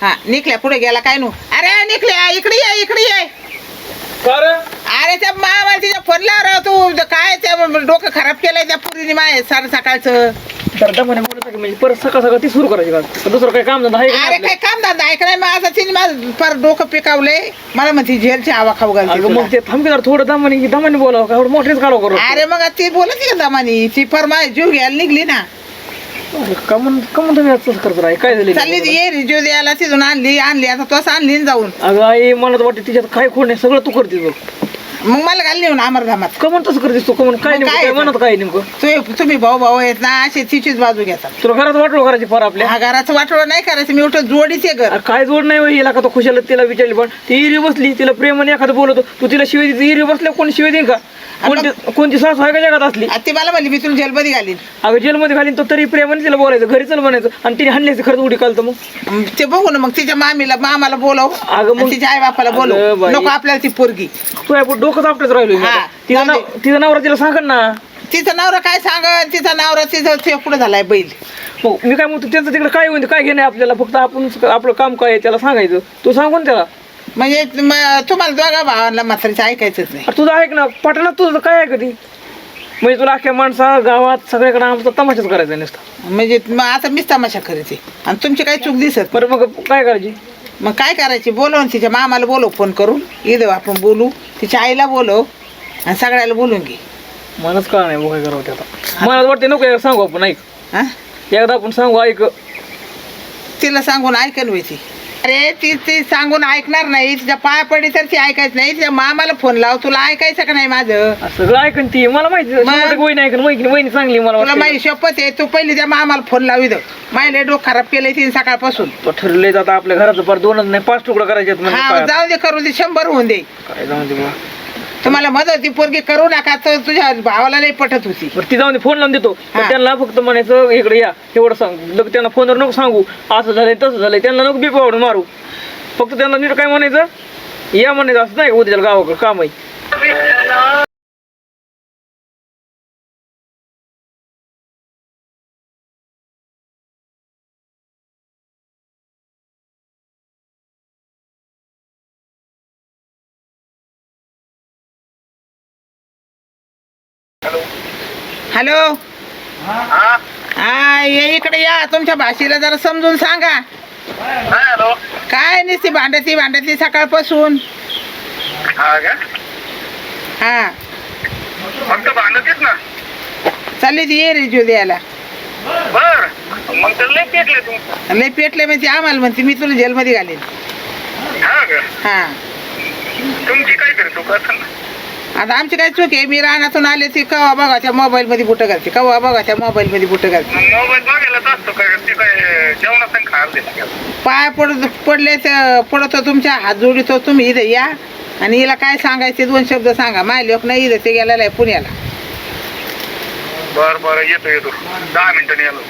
हा निकल्या पुढे गेला काय नू? अरे निकल्या इकडे ये इकडे ये. कारण अरे त्या मामा तिच्या फोनला राव तू. काय त्या डोकं खराब केलंय त्या पुरीने माय सार सकाळचं. तर दमाने बोलत की म्हणजे परत सकाळ सकाळ ती सुरू करायची का दुसरं काही काम धंदा आहे का अरे नाही काय काम धंदा नाही? माझं तिने माझं पर डोकं पिकावलंय. मला म्हणते झेलची हवा खाऊ? घालते अगं तुला. मग ते थांबके जरा थोडं दमाने दमाने बोलावं का? एवढं मोठेच काढावं करू अरे मग ती बोलत का दमानी? ती पर माझी जीव घ्यायला निघली ना. कमून कमून तुम्ही असं करत राही? काय झालं? चालली ती ये रे जीव द्यायला तिथून आणली आणली. आता तोच आणली न जाऊन. अगं आई मला तर वाटतं तिच्यात काय खोड नाही सगळं तू करतेस बघ. मग मला घाल नेऊन अमरधामात कमून तसं करतेस तू कमून काय मग नेमकं? काय काय म्हणत काय नेमकं? तुम्ही तुम्ही भाऊ भाऊ आहेत ना असे तिचीच बाजू घेतात. तुला घरात वाटलं करायची फार आपल्या? हा घराचं वाटोळं नाही करायचं मी उठं जोडीचे घर. अरे काय जोड नाही हिला का तो खुशाला तिला विचारली पण. ती इरी बसली तिला प्रेमाने एखादं बोलतो तू तिला शिवाय देते इरी बसल्या कोणी शिवाय देईन का? कोणती कोणती सासू आहे का जगात असली? आता ती मला म्हणली मी तुला जेलमध्ये घालीन. अगं जेलमध्ये घालीन तो तरी प्रेमाने तिला बोलायचं घरी चल म्हणायचं. आणि तिने असती खरंच उडी कालतं मग. मग ते बघू ना मग तिच्या मामीला मामाला बोलव. अगं मग- आणि तिच्या आई बापाला अगं बोलव बाई. नको आपल्याला ती पोरगी. तू आपण डोकंच आपटच राहिलो मी हा, आता. तिचं नाव नवरा तिला सांगन ना. तिचा नवरा काय सांग तिचा नवरा तिचा पुढे झालाय बैल. मग मी काय म्हणतो त्यांचं तिकडे काय होईल काय घेणे आपल्याला? फक्त आपण आपलं काम काय आहे त्याला सांगायचं. तू सांगून त्याला. म्हणजे म- तुम्हाला दोघा भावांना म्हातारीचं ऐकायचंच नाही. अरे तुझं ऐक ना पटणात तुझं काय आहे कधी? म्हणजे तुला अख्ख्या माणसा गावात सगळ्याकडे आमचा तमाशाच करायचा नुसता. म्हणजे आता मीच तमाशा करते आणि तुमची काही चूक दिसत बरं मग काय करायची मग काय करायची? बोलव ना तिच्या मामाला बोलव फोन करून. इथं आपण बोलू. तिच्या आईला बोलव आणि सगळ्याला बोलून घे. मलाच कळा नाही काय करावं ते आता. मला वाटते नको एकदा सांगू आपण ऐक. हा? एकदा आपण सांगू ऐक. तिला सांगून ऐकन ती अरे ती ती सांगून ऐकणार नाही. तिच्या पाया पडी तर ती ऐकायचं नाही. तिच्या मामाला फोन लाव. तुला ऐकायचं का नाही माझं? सगळं ऐकन ती. मला माहिती शंभर टक्के वहिनी ऐकन. वहिनी वहिनी चांगली मला तुला वाटतं. माझी शपथ आहे. तू पहिली त्या मामाला फोन लावी दो मायले डोक खराब केलंय तिने सकाळपासून. तो ठरलंय जातं आपल्या घराचं पर दोनच नाही पाच तुकडा करायचे आहेत म्हणजे हा काय? जाऊ दे करू दे. शंभर होऊन दे. काय जाऊन दे. तुम्हाला मदत होती पोरगी करू नका तर तुझ्या भावाला लई पटत होती. बरं ती जाऊन फोन लावून देतो. पण हा. त्यांना फक्त म्हणायचं इकडे या एवढं सांग. लग त्यांना फोनवर नको सांगू. असं झालंय तसं झालंय. त्यांना नको बी पावडून मारू. फक्त त्यांना नीट काय म्हणायचं? या म्हणायचं असं नाही का उद्या गावाकडे काम आहे. हॅलो? हा ये इकडे या. तुमच्या भाषेला जरा समजून सांगा. काय नसती भांडती भांडती सकाळपासून? हा हा. फक्त भांडतीच ना. चालली ती ये रे जीव द्यायला. लय पेटले म्हणजे आम्हाला म्हणते मी तुला जेलमध्ये घालेन. हा हा. तुमची काय ना. आता आमची काय चूक आहे. मी रानातून आले ती कवा बघाच्या मोबाईल मध्ये बुट घालते कवा बघाच्या मोबाईल मध्ये बुट घालते. मग मोबाईल बघायलाच असतो काय ते काय जेवणात खायला दिला पाय पडत पडले तर पडतो तुमच्या हात जोडितो तुम्ही इथं या. आणि हिला काय सांगायचे दोन शब्द सांगा. माय लोक नाही इथं ते गेलेला आहे पुण्याला. बर बर येतो येतो. दहा मिनिटांनी आलो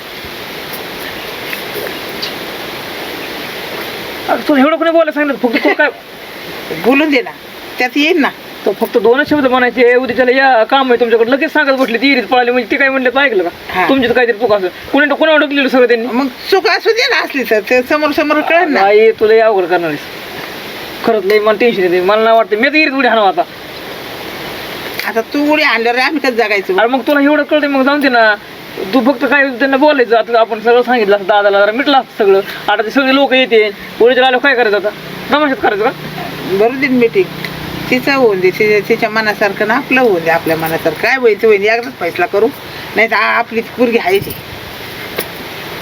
अरे तू एवढं कोणी बोलायला सांगितलं? फक्त तू काय बोलून दे ना. त्यात येईल ना. तो फक्त दोनच शब्द म्हणायचे उद्या त्याला या काम आहे तुमच्याकडे. लगेच सांगत बसले ती इरीत पळाली. म्हणजे ते काय म्हणलं तू ऐकलं का. तुमची तर काहीतरी चूक असं. कुणी कोणा अडकलेलं सगळं त्यांनी? मग चूक असू दे ना असली तर ते समोर समोर कळेल ना. नाही तुला या अवघड करणार. खरंच लई मला टेन्शन येते मला नाही वाटतं मी तर इरीत उडी हाणव आता. आता तू उडी आणल्यावर आम्ही कसं जगायचं? अरे मग तुला एवढं कळतंय मग जाऊन दे ना. तू फक्त काय त्यांना बोलायचं आता आपण सगळं सांगितलं असतं दादाला जरा मिटलं असतं सगळं. आता ते सगळे लोक येते. पोलीस आल्यावर काय करायचं आता? तमाशात करायचं का? बरं दे मीटिंग तिचं होऊन दे तिच्या तिच्या मनासारखं ना आपलं होऊन दे आपल्या मनासारखं. काय व्हायचं होईल एकदाच फैसला करू. नाही तर आपली पोरगी आहे. ती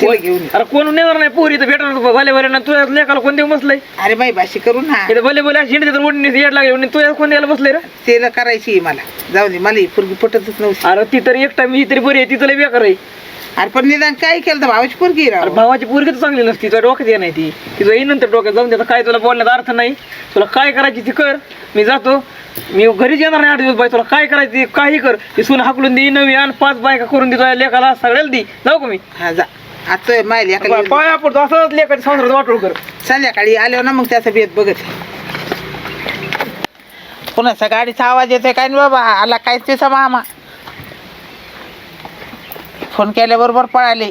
तिला घेऊन ये. अरे कोण नेणार नाही पोरी तर भेटणार भले भले ना तुझ्या लेखाला कोण देऊन बसलंय? अरे बाई भाशी करू ना. इथं भले भले हिंड तर ओढणी येड लागले तुझ्या कोण द्यायला बसलंय रे? तिला करायची आहे मला. जाऊ दे मला ही पोरगी पटतच नव्हती. अरे ती तरी एकटा मी तरी बरी आहे ती तरी बेकार आहे. अरे पण निदान काय केलं तर भावाची पोरगी अरे राव. भावाची पोरगी तर चांगली नसती तुझ्या डोक्यात ये नाही ती. तिचं येईन नंतर डोक्यात जाऊन त्याचा काय तुला बोलण्याचा अर्थ नाही. तुला काय करायची ती कर. मी जातो. मी घरीच येणार नाही आठ दिवस बाई. तुला काय करायची ती काही कर. ती सून हाकलून दे नवी आण पाच बायका करून दे तुझ्या लेखाला सगळ्याला दे. जाऊ का मी? हा जा. आता माहिती एका पाया पडतो असंच लेखाची संसारात वाटोळ कर. संध्याकाळी आल्यावर ना मग त्याचा बेत बघत. कुणाचा गाडीचा आवाज येतोय काय नाही बाबा? आला काय तिचा मामा. फोन केल्याबरोबर पळाले.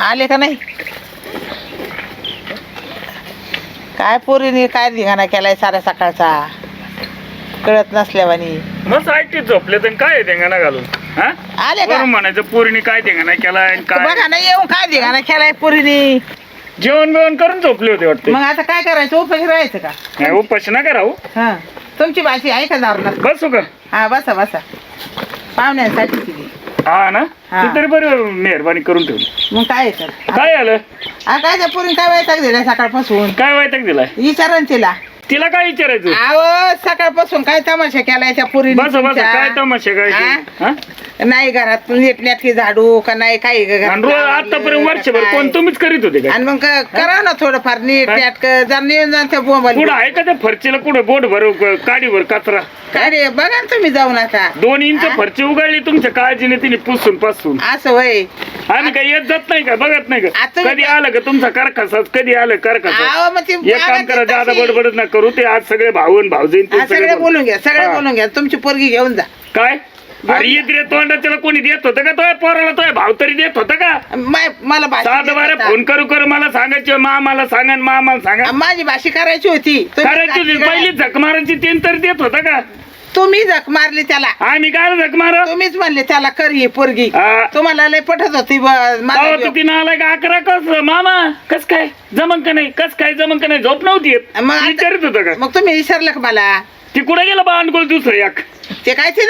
आले का नाही? काय पोरीने काय धिंगाणा केलाय साऱ्या सकाळचा? कळत नसल्यावानी मस्त ऐकते झोपले तर काय धिंगाणा घालून? हा? आले का? वरून म्हणायचं पोरीने काय धिंगाणा केलाय आणि काय? बघा ना येऊन काय धिंगाणा केलाय पोरीने? जेवण बिवण करून झोपले होते वाटते. मग आता काय करायचं? उपाशी राहायचं का? नाही उपाशी नका राहू. हा. तुमची भाषी आहे का दारुणात बसू का? हा बसा बसा. पाहुण्यांसाठी केली. हा ना? हा. तू तरी बरं मेहरबानी करून ठेवली. मग काय आहे तर? काय आलं? हा काय त्या पोरीने काय वैताग दिलाय सकाळपासून? काय वाईटक दिलाय? विचारा ना तिला. तिला काय विचारायचं? अहो सकाळपासून काय तमाशा केलाय त्या पोरीने बस बस. तुमच्या? काय तमाशा काय हा? हा? नाही घरात नीट नेटकी झाडू का नाही काही घरात आणि रोज आवरलं आतापर्यंत का वर्षभर काय? कोण तुम्हीच करीत होते काय आणि मग क- करा ना थोडंफार नीट काय? नेटक नेऊन जाण त्या बोंबाला कुठं आहे का त्या फरचीला कुठं बोट भर काडी भर कचरा? काय रे बघा ना तुम्ही जाऊन आता. दोन इंच हा? फरची उगाळली तुमच्या काळजीने तिने पुसून पासून. असं वय आम्ही काही येत जात नाही का? बघत नाही का? आता कधी आलं का तुमचा करकसाच कधी आलं करकसाच अहो मग ती एक काम करा तशी. बडबडच ना करू ते आज सगळे भाऊजीन ते हा, सगळे बोलून घ्या सगळे हा. बोलून घ्या. तुमची पोरगी घेऊन जा. काय? अरे येत रे तोंडा त्याला कोणी देत होतं का? तो पोराला तो भाव तरी देत होता का? माय- मला भाषी साधं बारे देत होता. फोन करू करू मला सांगायचे मा मला सांगा मा मला सांगा. माझी भाषी करायची होती. तुम्ही करायची पहिली झक मारायची तीन तरी देत होता का? तुम्ही जख मारली त्याला. आम्ही काय झक मार? तुम्हीच म्हणले त्याला कर ही पोरगी. हा. तुम्हाला लय पटत होती ब- तेव्हा तिनं आलाय का अकरा कस? मामा कस काय? जमन का नाही? कस काय जमन का नाही? झोप नव्हती येत. मग आता- विचारित होतं का? मग तुम्ही विसरलं का मला? ती कुठे गेला बांडगोल दुसरं एक? ते काय ते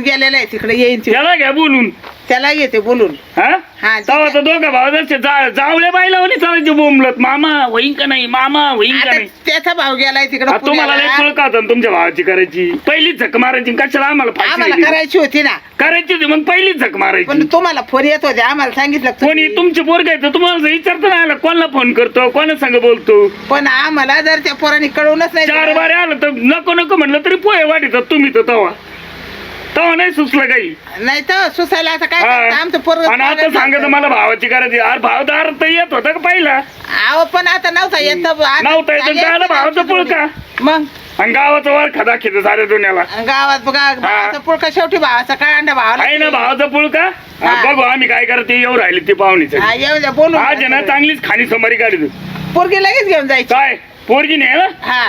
गेलेलं आहे तिकडे येईन ते. त्याला घ्या बोलून त्याला येते बोलून. हा? हा, तेव्हा. तर दोघं भाऊ जसे जा- जावळे बायला म्हणे चालायचे बोंबलत. मामा होईन का नाही? मामा होईन का आता नाही? त्याचा भाव गेलाय तिकडे तुम्हाला लय कळका होता ना तुमच्या भावाची करायची. पहिलीच झक मारायची कशाला आम्हाला फाशी आम्हाला दिली? करायची होती ना. करायची होती मग पहिलीच झक पण मारायची तुम्हाला फोन येत होते आम्हाला सांगितलं का कोणी तुम्ही? तुमचे पोरग आहे तर तुम्हाला विचारतो ना आला कोणाला फोन करतो कोणा संग बोलतो? पण आम्हाला जर त्या पोरांनी कळवूनच नाही चार दिलं, बारे आलं तर नको नको म्हणलं तरी पोहे वाढीतात तुम्ही तर तवा. तवा नाही सुचलं काही. नाही तर सुसायला आता काय करता? हा. आमचं पोरग आणि आता सांगत मला भावाची करायची अरे भाव दार तर येत होता का पहिला? अहो पण आता नव्हता येत. आता नव्हता येत झालं नाही भावाचं पुळका. मग? आणि गावाचा वर खदा खिद साऱ्या दुनियाला. गावात बघा भावाचा पुळका शेवटी भावाचा काय अंडा आहे ना भावाचा पुळका? हा, हा. बघू आम्ही काय करते येऊ राहिले ते पाहुणीचे. हा, येऊ द्या बोलू. आज आहे ना चांगलीच खाणी सोमारी काढी तू पोरगी लगेच घेऊन जायची. काय? पोरगी नाही ना हा.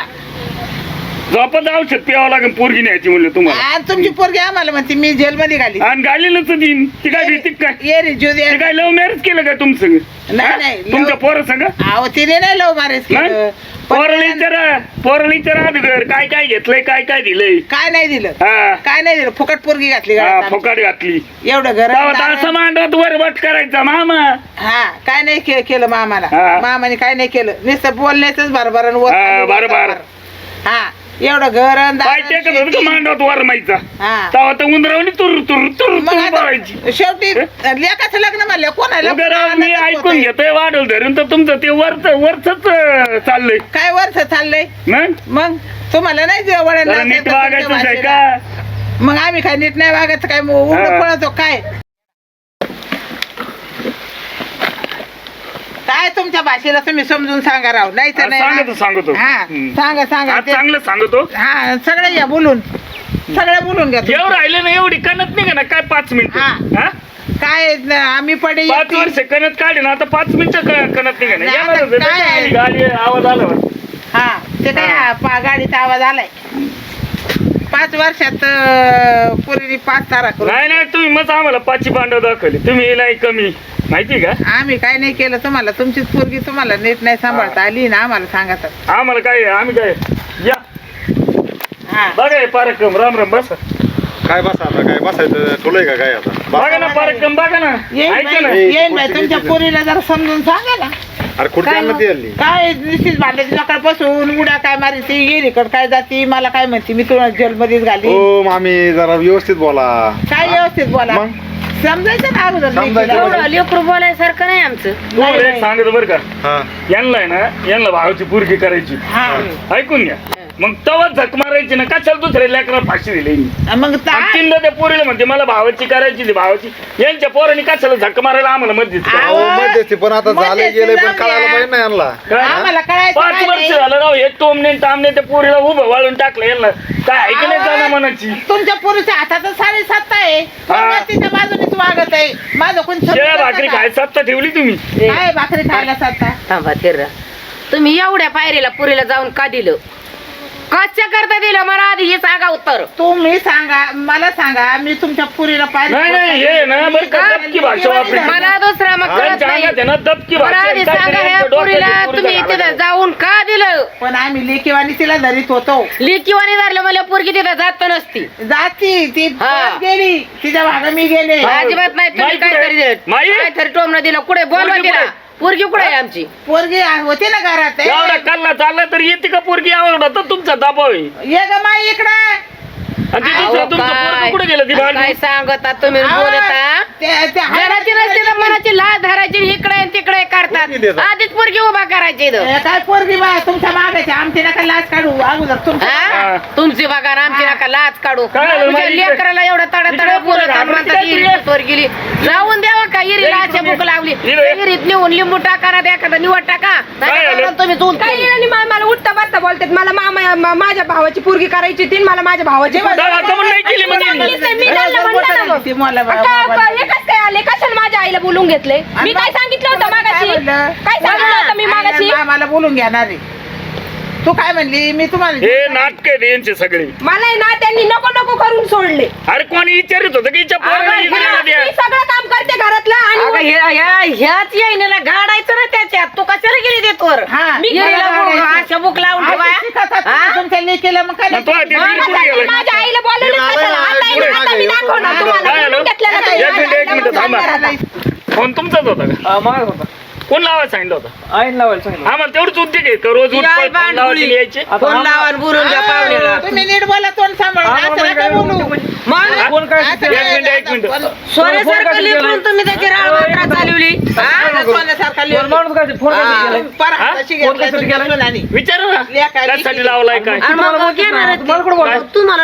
झोपत औषध प्यावं लागेल पोरगी न्यायची म्हणलं तुम्हाला. आणि तुमची पोरगी आम्हाला म्हणते मी जेलमध्ये घाली आणि गालीलच दिन. ती काय भीती काय ये रे जीव दे. ते काय लव्ह मॅरेज केलं का तुमचं नाही? नाही, तुमच्या love- पोरं संग? अहो तिने नाही लव नाही? पोराला विचारा पोराला विचारा अगोदर काय काय घेतलंय काय काय दिलंय? काय नाही दिलं. हा. काय नाही दिलं. फुकट पोरगी घातली हा, घरात. फुकाट घातली. एवढं घर तर असं मांडत वरवट करायचा मामा. हा काय नाही के- केलं मामाला. हा. मामाने काय नाही केलं. नुसतं बोलण्याच बरोबर हा, बरोबर. हा. एवढं घर आणि पाय दार टेकत होतं का शेती. मांडवत वरमायचा हा. तेव्हा तर उंदरावणी तुर तुर तुर मग तुर आता पळायची शेवटी लेखाचं लग्न म्हणलं कोणाला उभे मी कोणाला ऐकून होतंय? घेतोय वाढवल धरून तर तुमचं ते वरच वरच चाललंय. काय वर्ष चाललंय? मग? मग? तुम्हाला नाही जे वळण जरा लावता नीट येत तुमच्या वागायचं आहे भाषेला. का मग आम्ही काय नीट नाही वागायचं काय? मग हा. उलट पळतो काय? काय तुमच्या भाषेला तुम्ही समजून सांगा राव नाही तर नाही सांगतो, सांगतो. हा हम्म. सांगा सांगा आज ते- चांगलं सांगतो हा सगळे या बोलून सगळे बोलून घ्या एवढं तुम्ही. राहिलं ना एवढी कणत नाही का ना काय पाच मिनिट हा. हा काय न- आम्ही पडे पाच येतील. वर्ष कणत काढे ना आता पाच मिनिटं क- कणत नाही का ना नाही, येणारच आहे. आता काय? गाडी- गाडी आवाज आला. हा ते काय. पा- गाडीचा आवाज आलाय पाच वर्षात अं, पोरीने पाच तारा करून नाही नाही तुम्ही मग आम्हाला पाचशे पांडव दाखवले तुम्ही नाही कमी माहिती का? आम्ही काय नाही केलं तुम्हाला. तुमचीच पोरगी तुम्हाला नीट नाही सांभाळता आली ना आम्हाला सांगत आम्हाला काय आम्ही काय? या. हा. बघा हे पारक्रम राम राम बस. काय बसा आता? काय बसायचं? ठुलंय का काय आता? बघा ना पारक्रम बघा ना. येईन ऐका ना. बाई, येईन बाई. तुमच्या पोरीला जरा समजून सांगा ना. अरे काय खुर्ची मग? ती हल्ली काय निश्चित भांड्याची सकाळपासून उड्या काय मारी ती. गेलीकड काय जाती? मला काय म्हणते? मी तुला जेलमध्येच घाली हो मामी जरा व्यवस्थित बोला. काय व्यवस्थित बोला? मग? समजायचं ना अगोदर समजायचं. लेकीला. एवढं लेकरू बोलायसारखं नाही आमचं नाही, एक. सांगतो बरं का हा यांना आहे ना यांना भावाची पुरगी करायची हा ऐकून घ्या मग तवा झक मारायची ना कशाला दुसऱ्या लेकराला फाशी दिली मग ता- तीनदा त्या पोरीला म्हणते मला भावाची करायची ती भावाची यांच्या पोरांनी कशाला झक मारायला आम्हाला मध्येच आव. अहो, मध्यस्थी पण आता झाले गेले पण कळायला. पाहिजे ना यांना? आम्हाला कळायचं पाच काय वर्ष नाही. झालं राव हे टोमने तामने त्या पोरीला उभं वाळून टाकलं यांना काय ऐकलं आव. जाणं मनाची तुमच्या पुरुषच्या हातात सारे सत्ता आहे पोरगा तिच्या बाजूनेच वागत आहे माझं कोण शेळ्या भाकरी का? खाय सत्ता ठेवली तुम्ही काय भाकरी खायला सत्ता थांबा थिर तुम्ही एवढ्या पायरीला पुरीला जाऊन का दिलं कशा करता दिलं मला आधी हे सांगा उत्तर तुम्ही सांगा मला सांगा मी तुमच्या पुरीला पाहिजे नाही नाही हे ना बरं का दबकी भाषा वापरली मला दुसरा मग कळत त्यांच्या नाही अंगात आहे ना दबकी मला भाषा आधी काय सांगा ह्या पुरीला तुम्ही घालायचं. तिथं जाऊन का दिलं पण आम्ही लेकीवानी तिला धरीत होतो लिकिवानी धरलं मला पोरगी तिथं जात नसती जाती ती हा. गेली तिच्या भागा मी गेले हा. अजिबात नाही तुम्ही माई काय कुठे? तरी दिलं माई? काय तरी टोमनं दिलं कुठे बोलवा पोरगी तिला कुठे? पोरगी कुठे आहे आमची? पोरगी होते ना घरात. एवढा कल्ला चालला तर येते का पोरगी? आवडला तर तुमचा दबाव आहे. ये ग माई इकडं. आणि ते अहो, दुसरं तुमचं काय? पोरगं कुठे गेलं ती काय भांडी सांगता तुम्ही बोलता? ते- ते घराची नसते तर मनाची लाज धरायची इकडे आणि तिकडे पोरगी करतात देतात. आधीच पोरगी उभा करायची इथं. ए, काय पोरगी बा तुमच्या मागायची आमची नका लाच काढू. अगोदर तुमच्या हा? तुमची बघा आमची नका लाच काढू. काय झालं तुमच्या माहिती लेकराला एवढं तडा इकडे तडा पुढे बोलत घाबरत म्हणतात काय इरीत तुला? वर गेली. जाऊन द्यावा का? इरीला इकडे अशी भूक लावली इकडे. इरीत नेऊन लिंबू टाका ना एखादा निवड टाका. काय झालं? तुम्ही मला उठता बसता बोलतात मला मामा मा- माझ्या भावाची पोरगी करायची आणि मला माझ्या भावाची जेव्हा- दादा का म्हणून नाही केली म्हणजे सांगितलं मी त्यांना म्हणलं ना. मग. ती मला बा- का- बाबा- का- एकच काय आले कशाला माझ्या आईला बोलून घेतले? मी काय सांगितलं होतं मागाशी? काय सांगितलं होतं मी मागाशी? मला बोलून घेणार आहे. तू काय म्हणली? मी तुम्हाला हे नाटक यांचे सगळे. मला आहे ना त्यांनी नको नको करून सोडले. अरे कोणी विचारित होतं की हिच्या पोराला मी इकडे द्या सगळं काम करते घरातलं अगं, आणि ह्या- ह्या- ह्याच येईनेला गाडायचं ना त्याच्यात. तू कशाला गेली देतोवर? हा, मी. अशा लावून अशी ठेवा. शिकवतात हा? तुम्ही तुमच्या लेकीला मग काय मग तो आधी मला बिलकुल सांगितलं, गेला. माझ्या आईला बोलले हे मला कशाला? आता आहे पुढे ना, आता मी मागे, दाखवणार पुढे तुम्हाला. काय एक मिनिट, एक मिनिट थांबा. फोन तुमचाच होता का? कोण लावायला सांगितलं होतं आईन लावायला सांगितलं आम्हाला तेवढंच उद्योग आहे का रोज फोन लावायची बांधुळी. यायची आता फोन आम्हाला- लावा आणि बोलून घ्या पाहुण्याला तुम्ही नीट बोला तोंड सांभाळून आम्हाला असं नका काय बोलू म्हणजे- मग कोण काय असं शिकवलं? एक मिनिट, एक मिनिट. पण- सोन्यासारखं लेकरून तुम्ही त्याची राळ मात्रा चालवली हा? सोन्यासारखा कोण लेकरू. माणूस काय फोन काय केलाय? पर? हाताशी कोण घेतलाय कशासाठी तुमच्या गेलाय? सुनानी. विचारा ना लेका, त्यासाठी लेकी. लावलाय काय आणि तुम्हाला मग आहे? ती.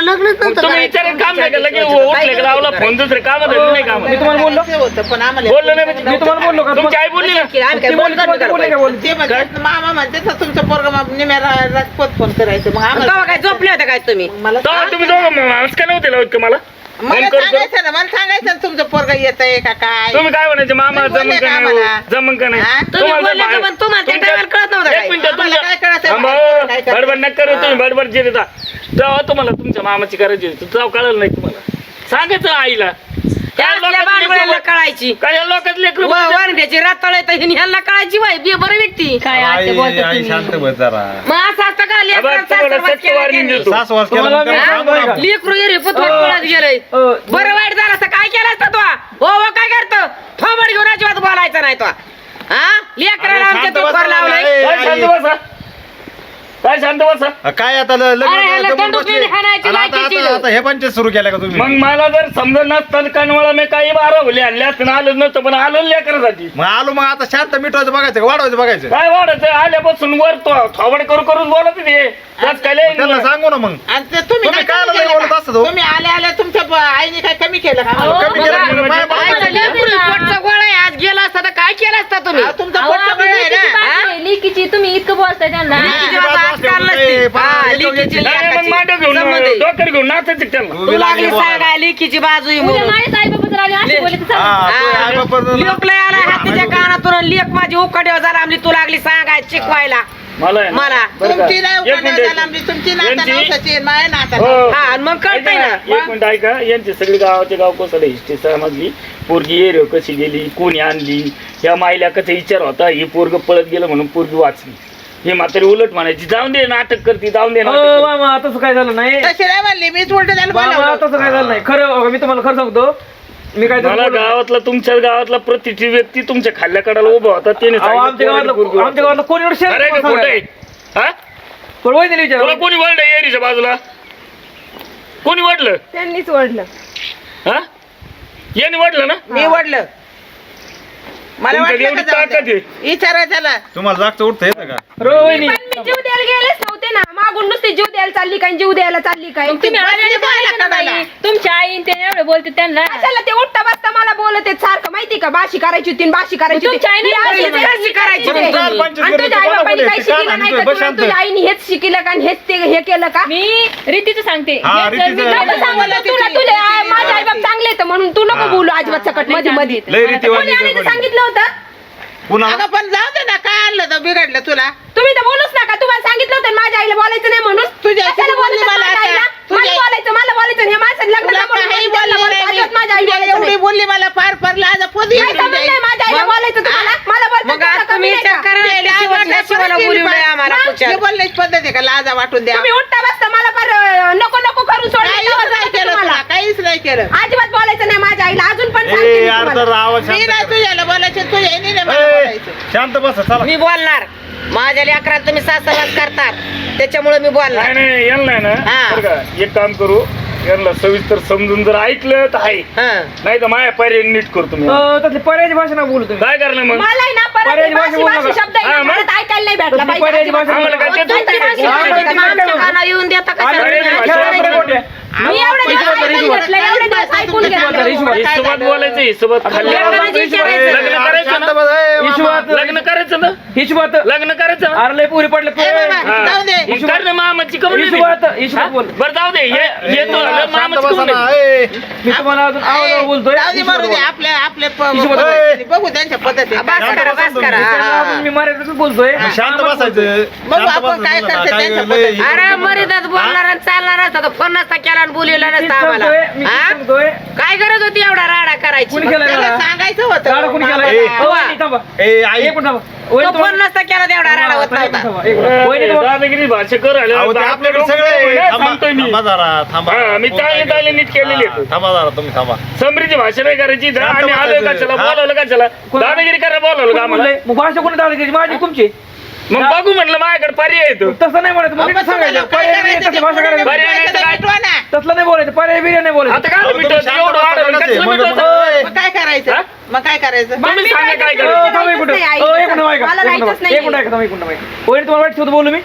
लग्नच नव्हतं तुम्ही करायचं. काम नाही केलं की उठले की लावला फोन दुसरे काम नाही काम मी तुम्हाला बोललो? करायचं होतं, पण आम्हाला बोललो नाही म्हणजे मी तुम्हाला बोललो का तुमची आई बोलली ना काय ती बोलली, बोलणार ती बोलली काय बोलली? ते म्हणतात मामा म्हणते तर तुमचं पोरग निम्या राजपत फोन करायचं. मग तेव्हा आम्हाला काय झोपले होते काय तुम्ही? मला तेव्हा तुम्ही दोघं माणूस का नव्हते लावत का मला फोन मला करतो सांगायचं ना मला सांगायचं ना तुमचं पोरग येत आहे का काय? तुम्ही काय म्हणायचे मामा तुम्ही बोलले जमन का का नाही? आम्हाला? जमन का नाही? हा? तुम्ही तुम्हाला बोलले बाहेर- तर पण तुम्हाला त्या तुमच्या- कळत नव्हतं एक काय? मिनिट आम्हाला तुमच्या काय कळत आहे? थांबा, काय करायचं? बडबड नका करू तुम्ही हा. बडबड जे देता तेव्हा तुम्हाला तुमच्या मामाची करायची होती तेव्हा कळलं नाही तुम्हाला. सांगायचं आईला. लेकरं- कळायची. काय लेकरं रातळ ह्यांना कळायची बाई बी बरं व्यक्ती. काय आते आई तुम्ही? शांत बस जरा. मग असं असतं का? आबा, लेकरं तुम्हाला सासरवास सत्य केलं वार्निंग त्याने. देतो. सास वास केला तुम्हाला तर मी सांगू सांगू नका. का? लेकरू येरी पुतवत अ, पळत गेलंय. बरं वाईट झालं असतं काय केलं असतं तो? हो हो काय करतो? थोबड घेऊन अजिबात बोलायचं नाही तो. हा? लेकराला आमच्या शांत तो बसा घर ना, लावलंय. ए, काय शांत आई. बसा. काय शांत बसा. काय आता ल- लग्न अरे, ह्याला जमून दंडूक बसले. बिंडी हाणायची आणि आता- लायकीची आता- लो. आता हे पंचायत सुरू केल्या का तुम्ही? मग मला जर समजा नसतं कनवळा मी काही बारा भले आणले असतं आलं नसतं पण आलो लेकरासाठी. मग आलो मग आता शांत मिटवायचं बघायचं का? वाढवायचं बघायचं. काय वाढत आल्यापासून वर तो थोबड करू करून बोलत ते त्यात काय लय त्यांना सांगू ना मग. आणि ते तुम्ही तुम्ही काय काय कमी लय केलं बोलत का? असता तो? तुम्ही आले आले तुमच्या आईने काय कमी केलं का? अहो, कमी केलं बघा, म्हणजे माया बापाचं काय केलं. लेकरू पोटचा गोळा आहे. आज गेला असता तर काय केलं असता तुम्ही? अहो, तुमचं अहो, पोटचं आपली बळ आहे लेकीची ना? बाजू आहे, लेकीची. तुम्ही इतकं बोलताय त्यांना. लेकीची बाजू नसते. हा, लेकीची. नाही मग लेकाची. मांडव घेऊन संबंध आहे. डोक्यात घेऊन नाचायचं त्यांना तू तू बी लागली बोलायला. सांगा लेकीची बाजू आहे उद्या म्हणून माझ्या आई बाबा जर आले असे बोलले तर हा, चालेल. तू आई बापाचं- लोक लय आला हातीच्या कानातून लेख माझी उकडे आमली तू लागली सांगाय शिकवायला मला आहे ना. मला. बरं का? तुमची नाही एक उखाणा मिनिट, झाला आमची तुमची नाता यांची- नवसाची माय नाता हो. हा आणि मग कळतंय ऐका ना ना, एक मिनिट ऐका यांची सगळी गावाचे गाव कोसडे हिस्ट्री समजली पोरगी एरिओ कशी गेली कोणी आणली ह्या माईला कसा विचार होता ही पोरग पळत गेलं म्हणून पोरगी वाचली हे म्हातारी उलट म्हणायची जाऊन दे नाटक करते जाऊन दे नाटक अ, करते. मामा तसं काय झालं नाही. तशी नाही म्हणली मीच उलट त्याला मामा बोलावलं. तसं काय झालं नाही. खरं मी तुम्हाला खरं सांगतो मी काय मला गावातला तुमच्या गावातला प्रतिची व्यक्ती तुमच्या खाल्ल्या कडाला उभा होता त्याने सांगितलं आमच्या पोराला पोरगी गावातलं आमच्या गावातलं कोणी एवढं का खोटं आहे? हा? दिली तुला विचार कोणी वळलं एरीच्या बाजूला? कोणी वडलं त्यांनीच ओढलं हा? यांनी वडलं ना? मी वडलं मला तुमच्यात वाटलं एवढी का जाऊ ताकद द्या. आहे विचारा त्याला तुम्हाला जागचं उठता येतं का रो वहिनी पण मी जीव द्यायला गेलेच नव्हते ना मागून नुसती जीव द्यायला चालली काय जीव द्यायला चालली काय तुम्ही आल्याने. बाई. तुमच्या आई ते एवढे बोलते त्यांना. कशाला ते उठता बसता मला बोलत आहेत? सारखं माहिती का? बाशी करायची होती आणि बाशी करायची होती. तुमच्या आईने ही करायची बरं, ते? चाल पंचवीस आणि तुझ्या आई कोणाला बापाने काही बोलायचं? शिकलं नाही का? बस तुला शांत. तुझ्या आईने हेच शिकलं का? आणि हेच ते हे केलं का? मी रीतीचं सांगते. हा, हे जर मी नव्हतं तुला तुझे माझे आई बाप चांगले आहेत म्हणून तू नको बोलू अजिबात सकटमध्ये मध्ये लय रीतीवादी कोणी. सांगितलं होतं? अगं पण जाऊ दे ना काय आणलं तर बिघडलं तुला? तुम्ही तर बोलूच नका. तुम्हाला सांगितलं होतं ना माझ्या आईला बोलायचं नाही म्हणून. तुझ्या आईची बोलली मला माझ्या आता. आईला? तुझ्या- मला बोलायचं मला बोलायचं नाही. हे माझं लग्न तुला जमवलं काही म्हणून त्याला बोलली बोलायचं. नाही अजिबात माझ्या तुझ्या आईला एवढी बोलली मला फार फार लाज पोदी काय माझ्या आईला बोलायचं तुम्हाला? मला बोलतात मग तेवढं आज कमी तुम्ही नाही का? चक्कर राहिली, शिवाय शिवाला बोलवलंय आम्हाला. हे बोलण्याची पद्धत आहे का? लाजा वाटून द्या. तुम्ही उठता बसता मला फार अं, नको नको करून सोडलं काहीच तेव्हा नाही केलं तुम्हाला. तुला. काहीच नाही केलं. अजिबात बोलायचं नाही माझ्या आईला अजून पण सांगते ए मी यार मी शांत नाही कर. तुझ्याला बोलायचं तुझ्या आईने नाही मला ए, बोलायचं शांत बस चला मी बोलणार माझ्या लेकराला तुम्ही सासराच करतात त्याच्यामुळे मी बोलणार नाही नाही यांना आहे ना हा. बरं का एक काम करू यांना सविस्तर समजून जर ऐकलं तर आहे हं. नाही तर माझ्या पर्याय नीट करतो मी त्यातली पर्यायची भाषा ना बोलू तुम्ही काय करणार मग मला आहे ना परत पर्यायी ते भाषा बोलू नका. शब्द हा, मग? ऐकायला नाही भेटला पाहिजे. भाषा बोलू आम्हाला. काय ते आमच्या कानावर येऊन देता कशाला? वाटते. मी एवढे दिवस ऐकून घेतलं एवढे दिवस ऐकून घेतलं. हिशोबात हिशोबात बोलायचं हिशोबात? खाल्लं लेकरांची विचारायचं. लग्न करायचं ना. हिशोबात. लग्न करायचं ना? हिशोबात. लग्न करायचं ना? अरे लय पुरी पडले ए बाबा. जाऊ दे. मग कर ना मामाची कमी हिशोबात हिशोबात बोल. बरं जाऊ दे. हे हे तो. मामाची कमी. मी तुम्हाला अजून बोलतोय. जाऊ दे हिशोबात मरू दे. बोल. आपल्या आपल्या प- हिशोबात पद्धतीने. बघू त्यांच्या पद्धती बस करा बस हा. मी मराठीतच बोलतोय. शांत बसायचं. बघू आपण काय. करते त्यांच्या. अरे मरीदात बोलणार आणि चालणार असता तर फोन नसता केला आणि बोलवलं नसतं आम्हाला. हा? काय गरज होती एवढा राडा करायची? कुणी केलं त्याला गाडा सांगायचं होतं. कुणी केला? मामाला. ओ, वहिनी थांबा. ए आई. एक मिनिट थांबा. तो वहिनी फोन नसता केला तेवढा राडा होत थांबा, एक मिनिट नव्हता. थांबा, एक मिनिट. वहिनी तुम्हाला- दादागिरी भाषा कर आलं. अहो, ते आपल्याकडे सगळे आपल्याकडे थांबा सांगतोय मी. थांबा जरा थांबा. हा, मी चालले चालले नीट केलेली हा, आहे. थांबा जरा तुम्ही थांबा. समरीची भाषा नाही करायची. आम्ही आलोय हा? बोलावलं कशाला? दादागिरी करा बोलावलं का कोणी आम्हाला? बोललंय? मग भाषा कोणी दादा माझी तुमची? मग बघू म्हटलं माझ्याकडे पर्याय येतो तसं नाही म्हणायचं मग सांगायचं काय पर्याय करायचं ते भाषा करायची पर्याय नाही तर काय? मिटवा ना. तसलं नाही बोलायचं पर्याय बिर्याणी नाही बोलायचं आता काय मिटवतो तुम्ही एवढं शांत वाढवलं बसा कसलं मग मिटवतो? मग काय करायचं हा? मग काय करायचं तुम्ही मी सांगा काय राहायचंच करायचं अ, थांबा एक मिनिट. नाही, अ, एक मिनिट ऐका. मला एक मिनिट राहायचंच ऐका. नाही. एक मिनिट ऐका, थांबा, एक मिनिट ऐका. वहिनी तुम्हाला बोलू मी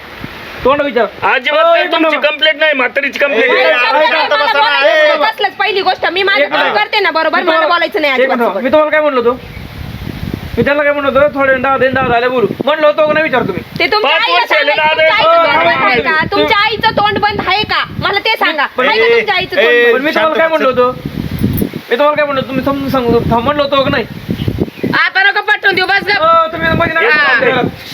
तोंड विचार अजिबात नाही, तुमची. कंप्लेंट नाही म्हातारीची कंप्लेंट मला शब्द नाही, मला बोलायचं. नाही. पहिली गोष्ट मी माझं एक मिनिट. काम करते ना बरोबर मला बोलायचं नाही. अजिबात मी तुम्हाला काय म्हणलो होतो मी त्याला काय म्हणलो होतो थोडे दहा दिन दहा झाले बोलू. म्हणलो होतो का नाही विचार तुम्ही ते तुमच्या पाच आईला वर्ष आईचं तोंड बंद आहे का? तुमच्या आईचं तोंड बंद आहे का? मला ते सांगा. पण- आहे का ए, तुमच्या आईचं ए, तोंड बंद? पण मी तुम्हाला काय म्हणलो होतो? मी तुम्हाला काय म्हणलो तुम्ही समजून सांगू थांब म्हणलो होतो का नाही? देऊ बस गप.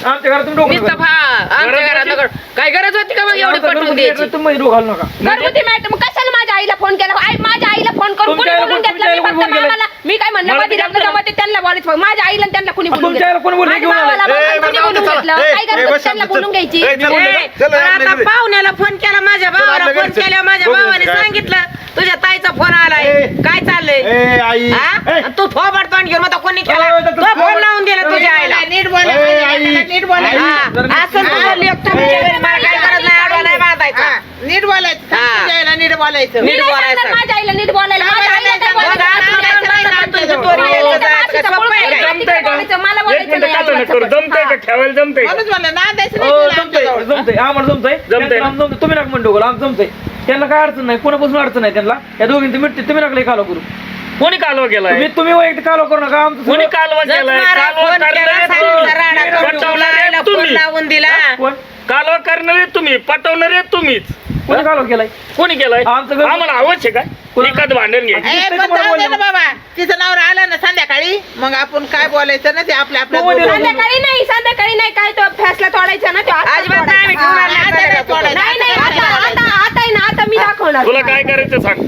आमच्या डोकं नुसतं आमच्या घरात? नको. काय गरज होती का मग एवढी पटवून द्यायची तुम्ही मध्ये डोकं घालू नका घरगुती मॅटर मग कशाला माझ्या आईला फोन केला आई माझ्या आईला फोन करून तुमच्या कोणी आईला बोलून कोण- घेतला मी तुमच्या फक्त आईला कोण मामाला मी काय म्हणणं मला मध्ये ते लग्न जमते त्यांना बोलायचं. माझ्या आईला आणि त्यांना कोणी बोलून तुमच्या आईला कोण बोललं? माझ्या घेऊन आला. भावाला ए, बोलून कोणी बरं, बोलून चला. घेतलं ए, काय ए, गरज बस होती त्यांना शांत, बोलून चल. घ्यायची ए, चल, ए, चल, चल, पण आपल्या आता घरी. पाहुण्याला फोन केला माझ्या भावाला आपल्या फोन घरी चल. केला माझ्या बघू भावाने काय. सांगितलं तुझ्या ताईचा फोन आलाय ए. काय चाललंय? ए आई. हा? तू थोबाड तोंड घेऊन मग कोणी केला तर- तो फोन लावून दिला तुझ्या आईला. नीट बोला नीट बोला असं तुझं मला काय गरज नाही आडवा नाही बांधायचा हा, नीट बोलायचं. नीट बोलायचं. नीट बोलायचं. माझ्या आईला नीट बोलायला. मला एक बोलायचं मिनिट नाही काय अजिबात. करू. जमतंय का? ठेवायला जमतंय का? म्हणून म्हणलं ना द्यायचं नाही हो तुला जमतंय आमच्याजवळ. जमतंय. आम्हाला जमतंय. जमतंय ना? आम्हाला जमतंय तुम्ही नका म्हणतो आम्हाला जमतंय. त्यांना काय अडचण नाही कोणापासून अडचण नाही त्यांना. या दोघींची मिळते तुम्ही नका कालो करू. कोणी कालवा केलाय? तुम्ही तुम्ही वैयक्तिक कालो करू नका. आमचं कोणी सगळं- कालवा कालवा फोन केला, राडा तुम्ही. करून पटवणारे आईला फोन तुम्ही. लावून दिला. कोण? कालवा करणारे तुम्ही पटवणारे तुम्हीच. कोणी कालो केलाय? कोणी केलाय? आमचं घर- आम्हाला आवश्यक काय कोण- एखाद भांडण घे ए, दिसतंय पण तुम्हाला जाऊ दे ना बोलणं. बाबा तिचं नाव आलं ना संध्याकाळी? मग आपण काय बोलायचं ना ते आपल्या आपल्या हो, दोघं- संध्याकाळी नाही संध्याकाळी नाही. काय तो फॅसला तोडायचा ना तो आत्ताच अजिबात नाही, तोडायचा. हा, नाही. आता आता आता आता आहे ना आता मी दाखवणार. तुला काय करायचं सांग.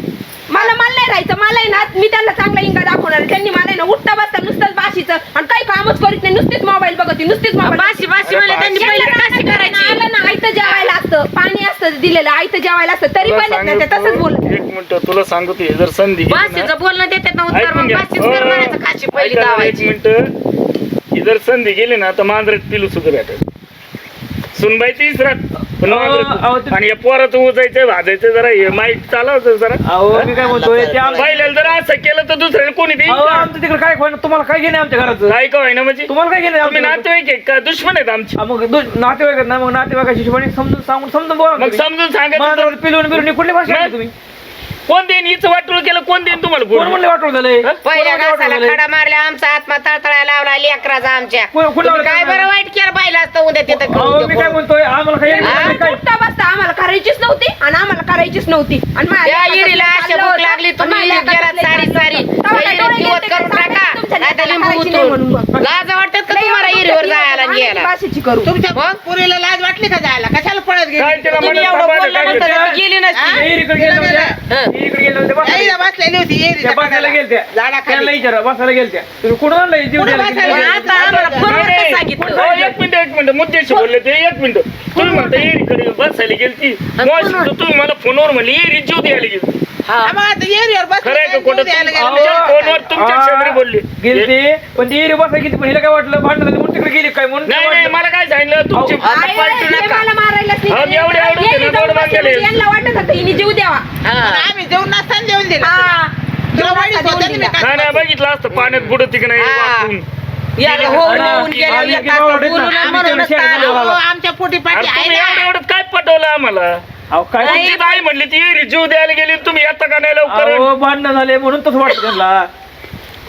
मला मला नाही राहायचं मला आहे ना मी त्यांना चांगला इंगा दाखवणार. त्यांनी मला आहे ना उठता बसता नुसतंच बाशीचं आणि काही कामच करीत नाही नुसतीच मोबाईल बघत नुसतीच मोबाईल बाशी बाशी त्यांनी पहिले कशी करायची. आलं ना आईतं जेवायला असतं पाणी असतं दिलेलं आईतं जेवायला असतं तरी पण येत नाही ते तसंच बोलत. एक मिनिट तुला सांगतो हे जर संधी गेली ना- बाशीचं बोलणं देतात ना उत्तर ऐकून मग घ्या. बाशीच कर म्हणायचं हो. पहिली ऐका जरा एक दावायची. मिनिट. ही जर संधी गेली ना तर मांजरात पिलू सुद्धा भेटेल. सुनबाई तीच राहत आणि या पोराचं उजायचं भाजायचं जरा हे माईक चालवतं जरा अहो मी काय म्हणतोय ते आम- पहिल्याला जर असं केलं तर दुसऱ्याला कोणी देईल अहो का? आमचं तिकडे काय तुम्हाला काय घेणे आमच्या घराचं काय का होईना म्हणजे तुम्हाला काय घेणे तुम्ही आमच्या घराचं? नातेवाईक आहे का दुश्मन आहेत आमचे मग दु- नातेवाईक आहेत ना मग नातेवाईकाशी हिशोबाने समजून सांगून समजून बोला ना मग तुम्ही. समजून सांगा पिलून बिलून कुठली भाषा मग? तुम्ही कोण देईन हिचं वाटोळ केलं कोण देईन तुम्हाला कोण? म्हणले हा? कोण पहिल्या घासाला? खडा मारल्या आमचा आत्मा तळतळायला लावला लेकराचा आमच्या कोण- कोण तुम्ही लावलं काय? बरं वाईट केलं पाहिलं असतं उद्या तिथं अहो मी काय करून. म्हणतोय आम्हाला काही काय बसता आम्हाला करायचीच नव्हती आणि आम्हाला करायचीच नव्हती आणि माझ्या त्या इरीला अशी चाललं भूक होतं. लागली आणि तुम्ही माझ्या सारी चाललं सारी होतं. तेव्हा त्या इरीत करून टाका तुमच्या नाही तर करायची म्हणून. लाज वाटत का तुम्हाला ती जायला भाषेची करू तुमच्या मग? पुरीला लाज वाटली का जायला कशाला पळत काय गेली तिला तुम्ही म्हणत एवढं काय? ती गेली नसती होत्या इकडे गेल्या होत्या बसायला. आईला बसलेली होती येरी त्या बसायला गेलत्या. झाडा त्यांना विचारा बसायला गेलत्या. तुम्ही कुठून आणलं जीव कुठं द्यायला बसायला? गेलत्या? आता आम्हाला फोनवर नाही, काय नाही. सांगितलं हो, एक मिनिट एक मिनिट. मुद्द्याशी बोलले ते एक मिनिट. तुम्ही म्हणता एरीकडे बसायला गेलती. मग तुम्ही मला फोनवर म्हणली एरी जीव द्यायला गेली. हा. येरीवर बस खरं आहे का खोटं? द्यायला तुम- गेलं. तुमच्या फोनवर तुमच्या आ, शेजारी बोलली. गेलती पण ती एरी बसायला गेलती पण हिला काय वाटलं? भांडण झाली म्हणून तिकडे गेली काय म्हणून? नाही काय नाही वाटलं? मला काय सांगितलं? तुमची आता आई, पलटू नका. मला मारायलाच हा, नाही. एवढे- एवढे यांनी ते जाऊन गोड बसले बांधलेले. यांना वाटत होतं हिने जीव द्यावा. हा. आम्ही जेवण नसताना जेवण दिलं हा. तुला. वाईट जेवणाचा होतं देऊन ना मी दिला. काय नाही नाही बघितलं असतं पाण्यात बुडत की नाही हा. वाकून. याला होऊन आणि- होऊन गेलं आणि- एका आणि- बोलून आणि- आणि म्हणूनच आणि- आलो. अहो, आमच्या पोटी अरे पाठी आहे तुम्ही एवढं ना एवढं काय पटवलं आम्हाला? अहो काय तुमची आई म्हणली ती एरी जीव द्यायला गेली तुम्ही येता का नाही लवकर? अहो भांडणं झाले म्हणून तसं वाटतं त्यांना.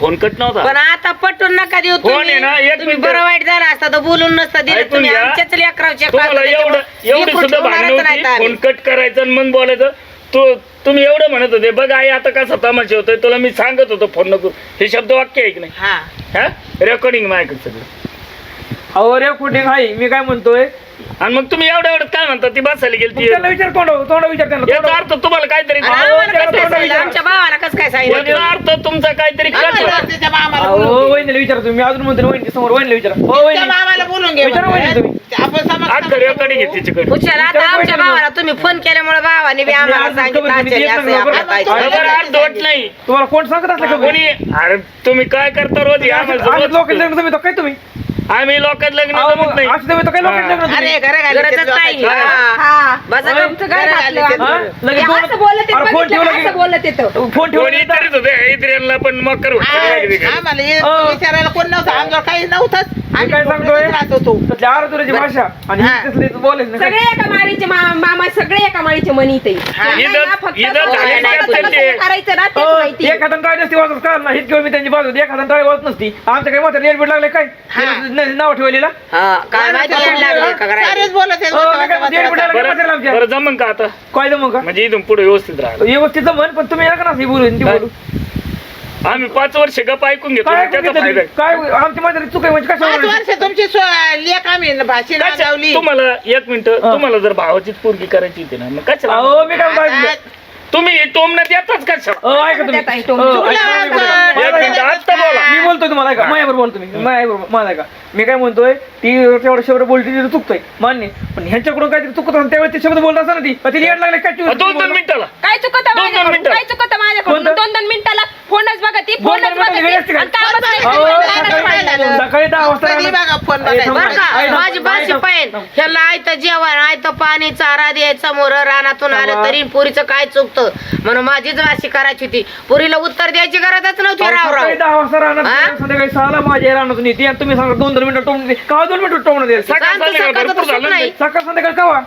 फोन कट नव्हता. पण आता पटून नका देऊ फोन आहे ना, एक तुम्ही मिनिट. बरं वाईट झालं असतं तर बोलून नसतं दिलं. ऐकून तुम्ही घ्या. आमच्याच लेकरावच्या तुम्हाला एवढं एवढी सुद्धा भांडण होती. फोन कट करायचं आणि मग बोलायचं. तो तुम्ही एवढं म्हणत होते बघ आई आता कसा तमाशा होतोय तुला मी सांगत होतो फोन नको. हे शब्द वाक्य आहे की नाही? हा. हा? रेकॉर्डिंग माझ्याकडे सगळं? अहो रे कुठे आहे मी काय म्हणतोय आणि मग तुम्ही एवढं एवढं काय म्हणता ती बसायला गेली त्याला विचार तोंड तोंड विचार त्यांना याचा अर्थ तुम्हाला काहीतरी आम्हाला त्याला कसं काय तोंड सांगितलं? विचार. आमच्या भावाला कसं काय सांगितलं याचा अर्थ तुमचा काहीतरी कट आम्हाला होता. त्याच्या मामाला अहो बोलून घे. वहिनीला विचारा तुम्ही अजून म्हणतो वहिनी समोर वहिनीला विचारा हो त्या वहिनी मामाला बोलून घे विचारा म्हणलं. वहिनी तुम्ही. आपण समज- आता आमच्या कोणी भावाला तुम्ही फोन केल्यामुळे भावाने बी आम्हाला सांगितलं आचार्य असं पाहिजे. बरोबर. नाही तुम्हाला कोण सांगत असलं का कोणी अरे तुम्ही काय करता रोज हे आम्हाला लोक तुम्ही तो काय तुम्ही आम्ही लोकात लग्न जमत नाही तो काय लोक हा. लग्न तुम्ही अरे घरं गरजच घालायचं नाही हा. हा. हा बसा अरे, गप. तुमचं घर घातलं. हा? लगेच हे दोन- असं बोलत येत अरे, फोन बघितलं ठेवला का? की- असं बोलत येतं फोन ठेवून कोणी येता. तरीच होते इत्रियांना पण मकर आम्हाला हे अ. विचारायला कोण नव्हतं आमच्यावर काही नव्हतंच मी काय सांगतोय राहत होतो त्यातली आरतुराची भाषा आणि हा. तसली बोलायचं नाही. सगळे एका माळीचे मा- मामा सगळे एका माळीचे मनी त्यांना इथं- ना फक्त इथं झाले नाही. करायचं ना तेच अहो, माहिती एक हातात टाळी नसती वाजत का नाही वेळ मी त्यांची बाजू होती. एक हातात टाळी वाजत नसती आमच्या काही म्हातारे एअरबीड लागले काय न- नाव ठेवलेला हा, काय माहिती यायला लागले का सारेच? बोलत आहेत. आमच्या? बरं जमन का आता काय जमू का म्हणजे इथून पुढे व्यवस्थित राहा व्यवस्थित जमन पण तुम्ही नका ना असं बोलू? बोलू आम्ही पाच वर्ष गप ऐकून घेतो काय त्याचा ऐकून फायदा घेतलं? काय आमची चूक आहे म्हणजे पाच वर्ष तुमची आम्ही भाषी कशा- तुम्हाला एक मिनिट हा. तुम्हाला जर भावाचीच पोरगी करायची होती ना मग कशाला अहो मी काय पाहिजे तुम्ही हे टोमण्यात येताच कशा अहो ऐका तुम्ही. देत आहे तो. अहो, चुकलं ऐका, आमचं. ऐका. एक मिनिट आत्ता बोला. मी बोलतोय तुम्हाला ऐका माझ्यावर बोलतो मी. माझ्यावर मला ऐका मी काय म्हणतोय ती तेवढं शब्द बोलते तिथे चुकतोय. मान्य. पण ह्यांच्याकडून काहीतरी चुकत असेल त्यावेळेस ते शब्द बोलत असं ना ती पण तिला येड लागले काय अ, दोन दोन मिनिटाला काय चुकत माझ्याकडून? मिनिटं. काय चुकत माझ्याकडून? कोणतं? दोन दोन मिनिटाला फोनच बघा ती फोनच बघा मिनिटं वेगळंच आणि कामच नाही अहो, करत. सकाळी- पाहिलं. सकाळी दहा वाजता. बघा फोन बर का? माझी ह्याला आयतं जेवण आयतं पाणी चारा द्यायचं समोर रानातून आलं. तरी पुरीचं काय चुकतं? म्हणून माझीच बाशी करायची होती. पुरीला उत्तर द्यायची गरजच नव्हती अहो, राव सकाळी राव दहा वाजता राहणार हा? संध्याकाळी सहाला माझ्या राहणार येते आणि तुम्ही सांगा दोन दोन मिनिटं का दोन मिनिटं टोमून दे सकाळ शांत संध्याकाळ सकाळचं भरपूर तर सुख झालं. नाही. सकाळ संध्याकाळ कवा?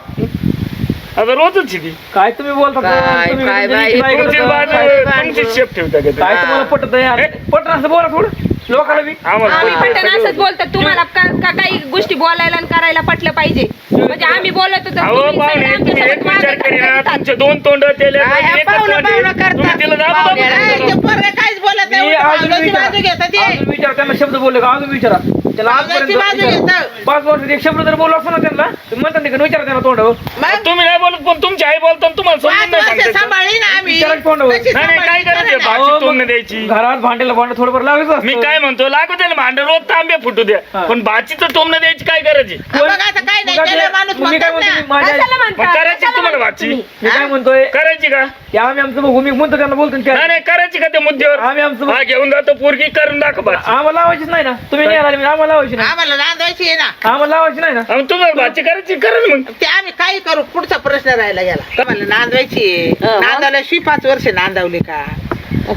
आता रोजच आहे ती काय तुम्ही बोलता? काय- तुम्ही काय म्हणजे बाई, काय तुमची करता? बाजू काय- तुमची शेप ठेवता का काय ते? तुम्हाला पटत आहे? पटत असं बोला थोडं. बी आम्हाला आम्ही पटतं पटकन. असंच बोलतात तुम्हाला का का काही गोष्टी बोलायला आणि करायला पटलं पाहिजे म्हणजे आम्ही बोलत होतो अहो तुम्ही पाहुणे एक विचार. तुमचे दोन तोंड काय पाहुणं-. पाहुणं करतात. तिला पाहुण्याला. ते पोरगं बोलत नाही मी उलटं अजून भावनाची विचारा बाजू घेतात ते अजून विचारा त्यांना शब्द बोलले का अजून विचारा त्याला भावनाची आजपर्यंत बाजू विचारा. घेतात. पाच वर्षात एक शब्द जर बोलला असं ना त्यांना तर म्हणतात नाही का विचारा त्यांना तोंडावर मग तुम्ही नाही बोलत पण तुमची आई बोलता तुम्हाला समजून पाच नाही वर्ष सांगता सांभाळली ना आम्ही विचारायला तोंडावर. कशी नाही, नाही, काय सांभाळली? करायचं? नाही, नाही. भाजी अहो, तोंड मग द्यायची. घरात भांड्याला भांड थोडंफार लागत मी काय म्हणतो लागू त्याला भांड रोज तांबे फुटू द्या. पण भाचीचं टोमणं द्यायची काय गरज आहे बघ आता काय नाही केलं माणूस मी काय म्हणतात म्हणतो ना. मी माझ्या कशाला म्हणता? मग करायची कशाला तुम्हाला म्हणता तुम्ही? मी काय म्हणतोय करायची का की आम्ही आमचं बघू मी म्हणतो त्यांना बोलतो ना नाही त्या- नाही करायची का त्या मुद्द्यावर आम्ही आमचं हा घेऊन जातो पोरगी करून दाखव आम्हाला लावायचीच नाही ना. तुम्ही नाही आला आम्हाला आम्हाला लावायची नाही. आम्हाला नांदवायची आहे ना. आम्हाला लावायची नाही ना. तुम्हाला भाची करायची करा ना मग. ते आम्ही काही करू पुढचा प्रश्न राहिला गेला आम्हाला नांदवायची आहे. नांदायला शी पाच वर्ष नांदावली का?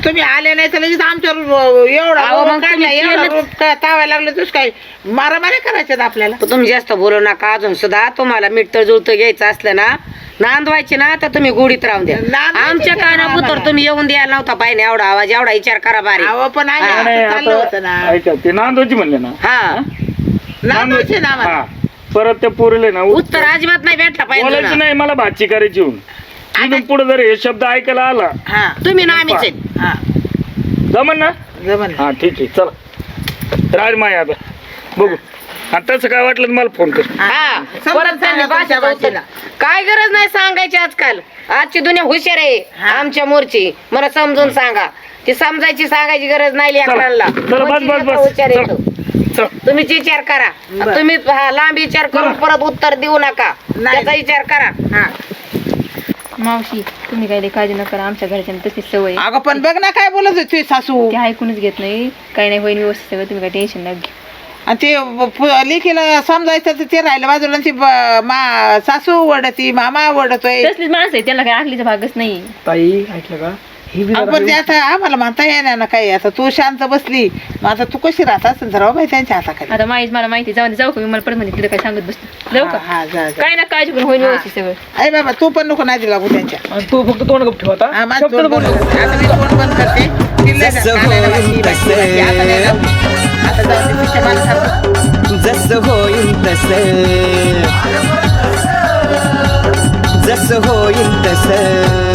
तुम्ही आले नाही तर लगेच आमच्यावर एवढा अहो, मग रोग काढला, तुम्ही एवढा केलंच. रोग का- तावायला लागलं तुझ काय मारामारी करायच्यात आपल्याला? तुम्ही जास्त बोलू नका अजून सुद्धा. तुम्हाला मिठतं जुळतं घ्यायचं असलं ना नांदवायची ना तर तुम्ही गुढीत राहून द्या. नांदवायची आमच्या काना आम्हाला? पुतर तुम्ही येऊन द्यायला नव्हता पाहिजे एवढा आवाज एवढा विचार करा बारी. अहो पण आम्ही हा, असं नाही, चाललं होतं ना. आता ऐका ते म्हणले ना? हा. नांदवायची ना आम्हाला. हा. परत त्या पोरीले ना उत्तर अजिबात नाही भेटला पाहिजे बोलायचं ना. नाही मला भाची करायची होऊन. इथून पुढे जर हे शब्द ऐकायला आला हा. तुम्ही ना आम्हीच आहेत. हा. जमन ना? जमन हा ठीक आहे चला. राज माया आता. बघू. आणि तसं काय वाटलं तर मला फोन कर. हा. समजून परत त्यांनी तुमच्या. काय गरज नाही सांगायची आजकाल. आजची दुनिया हुशार आहे हा. आमच्या मोरची. मला समजून सांगा. ती समजायची सांगायची गरज नाही लेकरांना चला, बस, मोरची बस, लेकरं बस. हुशार चला. आहेत. चल. तुम्हीच विचार करा. बरं. तुम्ही हा, लांब विचार करून परत उत्तर देऊ नका. नाही. त्याचा विचार करा. हा. मावशी तुम्ही काही काळजी न करा आमच्या घरच्या तशी सवय आहे. अगं पण बघ ना काय बोलत होती तुझी सासू. ते ऐकूनच घेत नाही. काही नाही होईल व्यवस्थित सगळं तुम्ही काही टेन्शन नका घेऊ. आणि ते प- लेकीला समजायचं तर ते राहिलं बाजूला आणि ती ब- मा सासू ओढती मामा ओढतोय. तसलीच माणसं आहे त्याला काही आखलीचा भागच नाही. ताई ऐकलं का? आपण ते आता आम्हाला म्हणता येणार ना काही. आता तू शांत बसली. मग आता तू कशी राहत असेल तर बाई त्यांच्या हाताखाली. आता माहीत मला माहिती. जाऊ दे जाऊ का मी? मला परत म्हणते तिला काय सांगत बसतो. जाऊ हा, का? हा, जा, जा. काय ना काळजी करून होईल व्यवस्थित सगळं. आई बाबा तू पण नको नाही लागू त्यांच्या. आणि तू फक्त तोंड गप ठेव आता. हा, माझं तोंड बंद मी तोंड बंद करते. तिला जसं कानाला होईल बाकी, बाकी, तसं. बाकी. आता नाही जाऊ. आता जाऊ दे, तिच्या माणसाला. जसं होईल तसं. जसं होईल तसं.